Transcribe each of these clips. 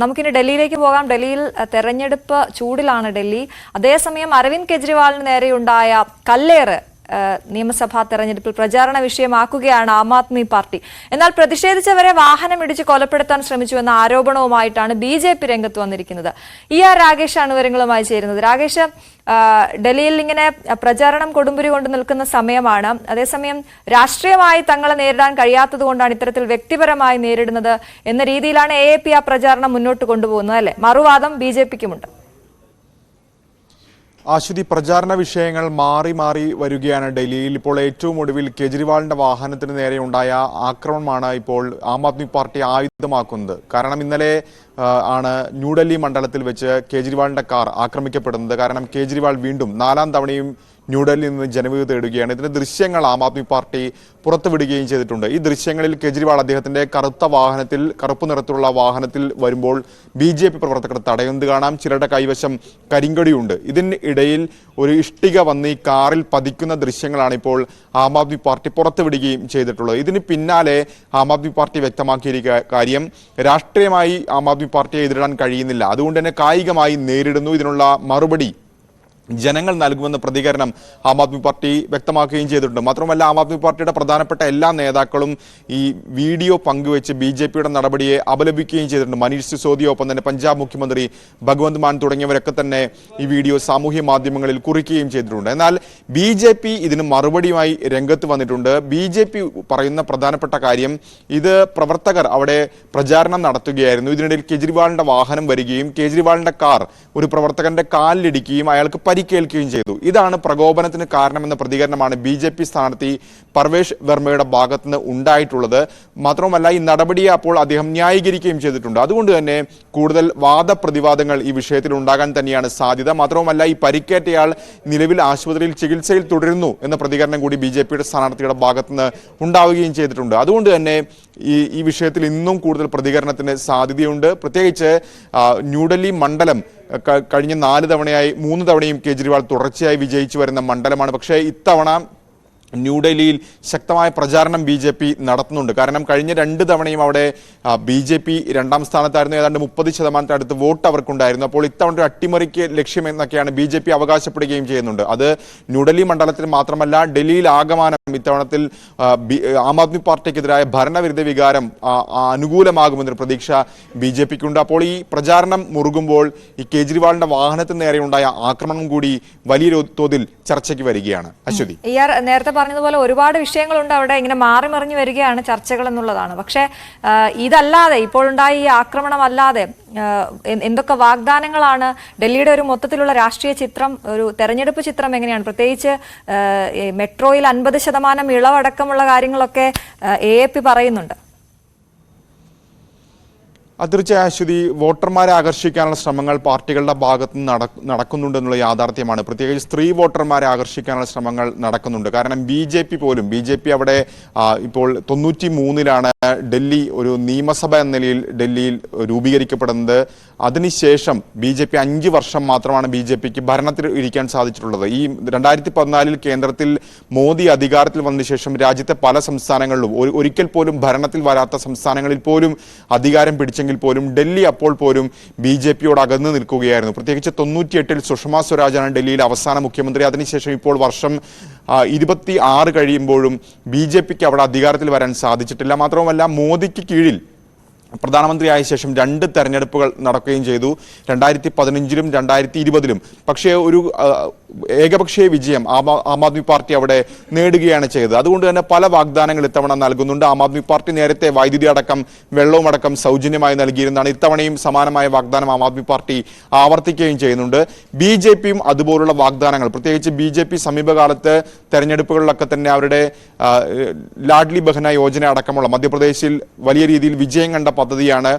നമുക്കിനി ഡൽഹിയിലേക്ക് പോകാം. ഡൽഹിയിൽ തെരഞ്ഞെടുപ്പ് ചൂടിലാണ് ഡൽഹി. അതേസമയം അരവിന്ദ് കെജ്രിവാളിന് നേരെയുണ്ടായ കല്ലേറ് നിയമസഭാ തെരഞ്ഞെടുപ്പിൽ പ്രചാരണ വിഷയമാക്കുകയാണ് ആം ആദ്മി പാർട്ടി. എന്നാൽ പ്രതിഷേധിച്ചവരെ വാഹനം ഇടിച്ച് കൊലപ്പെടുത്താൻ ശ്രമിച്ചുവെന്ന ആരോപണവുമായിട്ടാണ് ബി ജെ പി രംഗത്ത് വന്നിരിക്കുന്നത്. ഇ ആർ രാകേഷാണ് വിവരങ്ങളുമായി ചേരുന്നത്. രാകേഷ് ഡൽഹിയിൽ ഇങ്ങനെ പ്രചാരണം കൊടുമ്പുരി കൊണ്ട് നിൽക്കുന്ന സമയമാണ്. അതേസമയം രാഷ്ട്രീയമായി തങ്ങളെ നേരിടാൻ കഴിയാത്തത് കൊണ്ടാണ് ഇത്തരത്തിൽ വ്യക്തിപരമായി നേരിടുന്നത് എന്ന രീതിയിലാണ് എ എ പി ആ പ്രചാരണം മുന്നോട്ട് കൊണ്ടുപോകുന്നത് അല്ലെ? മറുവാദം ബി ജെ പിക്കുമുണ്ട്. ആശ്വതി പ്രചാരണ വിഷയങ്ങൾ മാറി മാറി വരികയാണ് ഡൽഹിയിൽ. ഇപ്പോൾ ഏറ്റവും ഒടുവിൽ കെജ്രിവാളിന്റെ വാഹനത്തിന് നേരെ ഉണ്ടായ ആക്രമണമാണ് ഇപ്പോൾ ആം ആദ്മി പാർട്ടി ആയുധമാക്കുന്നത്. കാരണം ഇന്നലെ ആണ് ന്യൂഡൽഹി മണ്ഡലത്തിൽ വെച്ച് കേജ്രിവാളിന്റെ കാർ ആക്രമിക്കപ്പെടുന്നത്. കാരണം കേജ്രിവാൾ വീണ്ടും നാലാം തവണയും ന്യൂഡൽഹിയിൽ നിന്ന് ജനവിധി തേടുകയാണ്. ഇതിന്റെ ദൃശ്യങ്ങൾ ആം ആദ്മി പാർട്ടി പുറത്തുവിടുകയും ചെയ്തിട്ടുണ്ട്. ഈ ദൃശ്യങ്ങളിൽ കെജ്രിവാൾ അദ്ദേഹത്തിന്റെ കറുത്ത വാഹനത്തിൽ കറുപ്പ് നിറത്തിലുള്ള വാഹനത്തിൽ വരുമ്പോൾ ബി ജെ പി പ്രവർത്തകർ തടയുന്നത് കാണാം? ചിലരുടെ കൈവശം കരിങ്കടിയുണ്ട്. ഇതിന് ഇടയിൽ ഒരു ഇഷ്ടിക വന്ന് ഈ കാറിൽ പതിക്കുന്ന ദൃശ്യങ്ങളാണ് ഇപ്പോൾ ആം ആദ്മി പാർട്ടി പുറത്തുവിടുകയും ചെയ്തിട്ടുള്ളത്. ഇതിന് പിന്നാലെ ആം ആദ്മി പാർട്ടി വ്യക്തമാക്കിയിരിക്കുക കാര്യം രാഷ്ട്രീയമായി ആം ആദ്മി പാർട്ടിയെ എതിരിടാൻ കഴിയുന്നില്ല. അതുകൊണ്ട് തന്നെ കായികമായി നേരിടുന്നു. ഇതിനുള്ള മറുപടി ജനങ്ങൾ നൽകുമെന്ന പ്രതികരണം ആം ആദ്മി പാർട്ടി വ്യക്തമാക്കുകയും ചെയ്തിട്ടുണ്ട്. മാത്രമല്ല ആം ആദ്മി പാർട്ടിയുടെ പ്രധാനപ്പെട്ട എല്ലാ നേതാക്കളും ഈ വീഡിയോ പങ്കുവെച്ച് ബി ജെ പിയുടെ നടപടിയെ അപലപിക്കുകയും ചെയ്തിട്ടുണ്ട്. മനീഷ് സിസോദിയ ഒപ്പം തന്നെ പഞ്ചാബ് മുഖ്യമന്ത്രി ഭഗവന്ത് മാൻ തുടങ്ങിയവരൊക്കെ തന്നെ ഈ വീഡിയോ സാമൂഹ്യ മാധ്യമങ്ങളിൽ കുറിക്കുകയും ചെയ്തിട്ടുണ്ട്. എന്നാൽ ബി ജെ പി ഇതിന് മറുപടിയുമായി രംഗത്ത് വന്നിട്ടുണ്ട്. ബി ജെ പി പറയുന്ന പ്രധാനപ്പെട്ട കാര്യം ഇത് പ്രവർത്തകർ അവിടെ പ്രചാരണം നടത്തുകയായിരുന്നു. ഇതിനിടയിൽ കെജ്രിവാളിന്റെ വാഹനം വരികയും കേജ്രിവാളിന്റെ കാർ ഒരു പ്രവർത്തകന്റെ കാലിലിടിക്കുകയും അയാൾക്ക് പരിക്കേൽക്കുകയും ചെയ്തു. ഇതാണ് പ്രകോപനത്തിന് കാരണമെന്ന പ്രതികരണമാണ് ബി ജെ പി സ്ഥാനാർത്ഥി പർവേഷ് വർമ്മയുടെ ഭാഗത്തുനിന്ന് ഉണ്ടായിട്ടുള്ളത്. മാത്രവുമല്ല ഈ നടപടിയെ അപ്പോൾ അദ്ദേഹം ന്യായീകരിക്കുകയും ചെയ്തിട്ടുണ്ട്. അതുകൊണ്ട് തന്നെ കൂടുതൽ വാദപ്രതിവാദങ്ങൾ ഈ വിഷയത്തിൽ ഉണ്ടാകാൻ തന്നെയാണ് സാധ്യത. മാത്രവുമല്ല ഈ പരിക്കേറ്റയാൾ നിലവിൽ ആശുപത്രിയിൽ ചികിത്സയിൽ തുടരുന്നു എന്ന പ്രതികരണം കൂടി ബി ജെ പിയുടെ സ്ഥാനാർത്ഥിയുടെ ഭാഗത്തുനിന്ന് ഉണ്ടാവുകയും ചെയ്തിട്ടുണ്ട്. അതുകൊണ്ട് തന്നെ ഈ ഈ വിഷയത്തിൽ ഇന്നും കൂടുതൽ പ്രതികരണത്തിന് സാധ്യതയുണ്ട്. പ്രത്യേകിച്ച് ന്യൂഡൽഹി മണ്ഡലം കഴിഞ്ഞ നാല് തവണയായി മൂന്ന് തവണയും കേജ്രിവാൾ തുടർച്ചയായി വിജയിച്ചു വരുന്ന മണ്ഡലമാണ്. പക്ഷേ ഇത്തവണ ന്യൂഡൽഹിയിൽ ശക്തമായ പ്രചാരണം ബി ജെ പി നടത്തുന്നുണ്ട്. കാരണം കഴിഞ്ഞ രണ്ട് തവണയും അവിടെ ബി ജെ പി രണ്ടാം സ്ഥാനത്തായിരുന്നു. ഏതാണ്ട് മുപ്പത് ശതമാനത്തിനടുത്ത് വോട്ട് അവർക്കുണ്ടായിരുന്നു. അപ്പോൾ ഇത്തവണ ഒരു അട്ടിമറിക്ക് ലക്ഷ്യമെന്നൊക്കെയാണ് ബി ജെ പി അവകാശപ്പെടുകയും ചെയ്യുന്നുണ്ട്. അത് ന്യൂഡൽഹി മണ്ഡലത്തിൽ മാത്രമല്ല ഡൽഹിയിൽ ആകമാനം ഇത്തവണത്തിൽ ആ, ആദ്മി പാർട്ടിക്കെതിരായ ഭരണവിരുദ്ധ വികാരം അനുകൂലമാകുമെന്നൊരു പ്രതീക്ഷ ബി ജെ പിക്കുണ്ട്. അപ്പോൾ ഈ പ്രചാരണം മുറുകുമ്പോൾ ഈ കേജ്രിവാളിന്റെ വാഹനത്തിന് നേരെയുണ്ടായ ആക്രമണം കൂടി വലിയ തോതിൽ ചർച്ചയ്ക്ക് വരികയാണ്. അശ്വതി. നേരത്തെ പറഞ്ഞതുപോലെ ഒരുപാട് വിഷയങ്ങളുണ്ട് അവിടെ ഇങ്ങനെ മാറി മറിഞ്ഞു വരികയാണ് ചർച്ചകൾ എന്നുള്ളതാണ്. പക്ഷേ ഇതല്ലാതെ ഇപ്പോഴുണ്ടായ ഈ ആക്രമണം അല്ലാതെ എന്തൊക്കെ വാഗ്ദാനങ്ങളാണ് ഡൽഹിയുടെ ഒരു മൊത്തത്തിലുള്ള രാഷ്ട്രീയ ചിത്രം ഒരു തെരഞ്ഞെടുപ്പ് ചിത്രം എങ്ങനെയാണ്? പ്രത്യേകിച്ച് മെട്രോയിൽ അൻപത് ശതമാനം ഇളവടക്കമുള്ള കാര്യങ്ങളൊക്കെ എ എ പി പറയുന്നുണ്ട്. തീർച്ചയായും അശ്വതി വോട്ടർമാരെ ആകർഷിക്കാനുള്ള ശ്രമങ്ങൾ പാർട്ടികളുടെ ഭാഗത്ത് നിന്ന് നട- നടക്കുന്നുണ്ടെന്നുള്ള യാഥാർത്ഥ്യമാണ്. പ്രത്യേകിച്ച് സ്ത്രീ വോട്ടർമാരെ ആകർഷിക്കാനുള്ള ശ്രമങ്ങൾ നടക്കുന്നുണ്ട്. കാരണം ബി ജെ പി പോലും ബി ജെ പി അവിടെ ഇപ്പോൾ തൊണ്ണൂറ്റി മൂന്നിലാണ് ഡൽഹി ഒരു നിയമസഭ എന്ന നിലയിൽ ഡൽഹിയിൽ രൂപീകരിക്കപ്പെടുന്നത്. അതിനുശേഷം ബി ജെ പി അഞ്ച് വർഷം മാത്രമാണ് ബി ജെ പിക്ക് ഭരണത്തിൽ ഇരിക്കാൻ സാധിച്ചിട്ടുള്ളത്. ഈ രണ്ടായിരത്തി പതിനാലിൽ കേന്ദ്രത്തിൽ മോദി അധികാരത്തിൽ വന്ന ശേഷം രാജ്യത്തെ പല സംസ്ഥാനങ്ങളിലും ഒരിക്കൽ പോലും ഭരണത്തിൽ വരാത്ത സംസ്ഥാനങ്ങളിൽ പോലും അധികാരം പിടിച്ചെങ്കിൽ പോലും ഡൽഹി അപ്പോൾ പോലും ബി ജെ പിയോട് അകന്നു നിൽക്കുകയായിരുന്നു. പ്രത്യേകിച്ച് തൊണ്ണൂറ്റിയെട്ടിൽ സുഷമ സ്വരാജാണ് ഡൽഹിയിൽ അവസാന മുഖ്യമന്ത്രി. അതിനുശേഷം ഇപ്പോൾ വർഷം ഇരുപത്തി ആറ് കഴിയുമ്പോഴും ബി ജെ പിക്ക് അവിടെ അധികാരത്തിൽ വരാൻ സാധിച്ചിട്ടില്ല. മാത്രവുമല്ല മോദിക്ക് കീഴിൽ പ്രധാനമന്ത്രിയായ ശേഷം രണ്ട് തെരഞ്ഞെടുപ്പുകൾ നടക്കുകയും ചെയ്തു. രണ്ടായിരത്തി പതിനഞ്ചിലും രണ്ടായിരത്തി ഇരുപതിലും പക്ഷേ ഒരു ഏകപക്ഷീയ വിജയം ആം ആദ്മി പാർട്ടി അവിടെ നേടുകയാണ് ചെയ്തത്. അതുകൊണ്ട് തന്നെ പല വാഗ്ദാനങ്ങൾ ഇത്തവണ നൽകുന്നുണ്ട്. ആം ആദ്മി പാർട്ടി നേരത്തെ വൈദ്യുതി അടക്കം വെള്ളവും അടക്കം സൗജന്യമായി നൽകിയിരുന്നതാണ്. ഇത്തവണയും സമാനമായ വാഗ്ദാനം ആം ആദ്മി പാർട്ടി ആവർത്തിക്കുകയും ചെയ്യുന്നുണ്ട്. ബി ജെ പിയും അതുപോലുള്ള വാഗ്ദാനങ്ങൾ പ്രത്യേകിച്ച് ബി ജെ പി സമീപകാലത്ത് തെരഞ്ഞെടുപ്പുകളിലൊക്കെ തന്നെ അവരുടെ ലാഡ്ലി ബഹന യോജന അടക്കമുള്ള മധ്യപ്രദേശിൽ വലിയ രീതിയിൽ വിജയം കണ്ട പദ്ധതിയാണ്.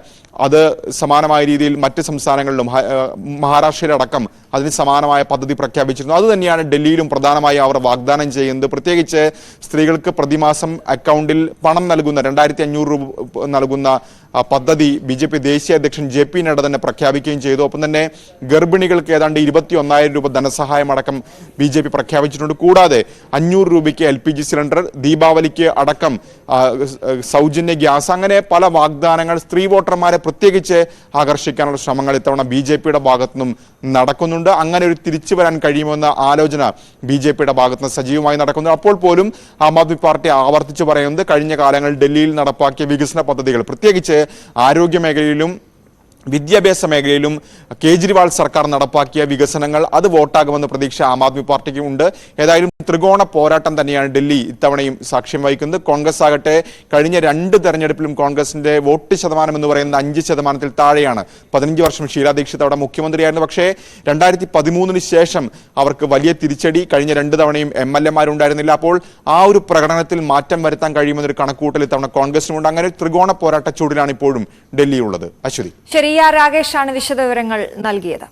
അത് സമാനമായ രീതിയിൽ മറ്റ് സംസ്ഥാനങ്ങളിലും മഹാരാഷ്ട്രയിലടക്കം അതിന് സമാനമായ പദ്ധതി പ്രഖ്യാപിച്ചിരുന്നു. അതുതന്നെയാണ് ഡൽഹിയിലും പ്രധാനമായി അവർ വാഗ്ദാനം ചെയ്യുന്നത്. പ്രത്യേകിച്ച് സ്ത്രീകൾക്ക് പ്രതിമാസം അക്കൗണ്ടിൽ പണം നൽകുന്ന രണ്ടായിരത്തി അഞ്ഞൂറ് രൂപ നൽകുന്ന പദ്ധതി ബി ജെ പി ദേശീയ അധ്യക്ഷൻ ജെ പി നഡ്ഡ തന്നെ പ്രഖ്യാപിക്കുകയും ചെയ്തു. ഒപ്പം തന്നെ ഗർഭിണികൾക്ക് ഏതാണ്ട് ഇരുപത്തി ഒന്നായിരം രൂപ ധനസഹായം അടക്കം ബി ജെ പി പ്രഖ്യാപിച്ചിട്ടുണ്ട്. കൂടാതെ അഞ്ഞൂറ് രൂപയ്ക്ക് എൽ പി ജി സിലിണ്ടർ ദീപാവലിക്ക് അടക്കം സൗജന്യ ഗ്യാസ് അങ്ങനെ പല വാഗ്ദാനങ്ങൾ സ്ത്രീ വോട്ടർമാരെ പ്രത്യേകിച്ച് ആകർഷിക്കാനുള്ള ശ്രമങ്ങൾ ഇത്തവണ ബി ജെ പിയുടെ ഭാഗത്തുനിന്നും നടക്കുന്നുണ്ട്. അങ്ങനെ ഒരു തിരിച്ചു വരാൻ കഴിയുമെന്ന ആലോചന ബി ജെ പിയുടെ ഭാഗത്തുനിന്ന് സജീവമായി നടക്കുന്നു അപ്പോൾ പോലും ആം ആദ്മി പാർട്ടി ആവർത്തിച്ചു പറയുന്നത് കഴിഞ്ഞ കാലങ്ങളിൽ ഡൽഹിയിൽ നടപ്പാക്കിയ വികസന പദ്ധതികൾ പ്രത്യേകിച്ച് ആരോഗ്യ മേഖലയിലും വിദ്യാഭ്യാസ മേഖലയിലും കേജ്രിവാൾ സർക്കാർ നടപ്പാക്കിയ വികസനങ്ങൾ അത് വോട്ടാകുമെന്ന പ്രതീക്ഷ ആം ആദ്മി പാർട്ടിക്ക് ഉണ്ട്. ഏതായാലും ത്രികോണ പോരാട്ടം തന്നെയാണ് ഡൽഹി ഇത്തവണയും സാക്ഷ്യം വഹിക്കുന്നത്. കോൺഗ്രസ് ആകട്ടെ കഴിഞ്ഞ രണ്ട് തെരഞ്ഞെടുപ്പിലും കോൺഗ്രസിന്റെ വോട്ട് ശതമാനം എന്ന് പറയുന്നത് അഞ്ച് ശതമാനത്തിൽ താഴെയാണ്. പതിനഞ്ച് വർഷം ഷീലാ ദീക്ഷിത് അവിടെ മുഖ്യമന്ത്രിയായിരുന്നു. പക്ഷേ രണ്ടായിരത്തി പതിമൂന്നിന് ശേഷം അവർക്ക് വലിയ തിരിച്ചടി. കഴിഞ്ഞ രണ്ട് തവണയും എം എൽ എമാരുണ്ടായിരുന്നില്ല. അപ്പോൾ ആ ഒരു പ്രകടനത്തിൽ മാറ്റം വരുത്താൻ കഴിയുമെന്നൊരു കണക്കൂട്ടൽ ഇത്തവണ കോൺഗ്രസിനുണ്ട് അങ്ങനെ ത്രികോണ പോരാട്ട ചൂടിലാണ് ഇപ്പോഴും ഡൽഹിയുള്ളത്. അശ്വതി. ശരി ആർ രാകേഷാണ് വിശദവിവരങ്ങൾ നൽകിയത്.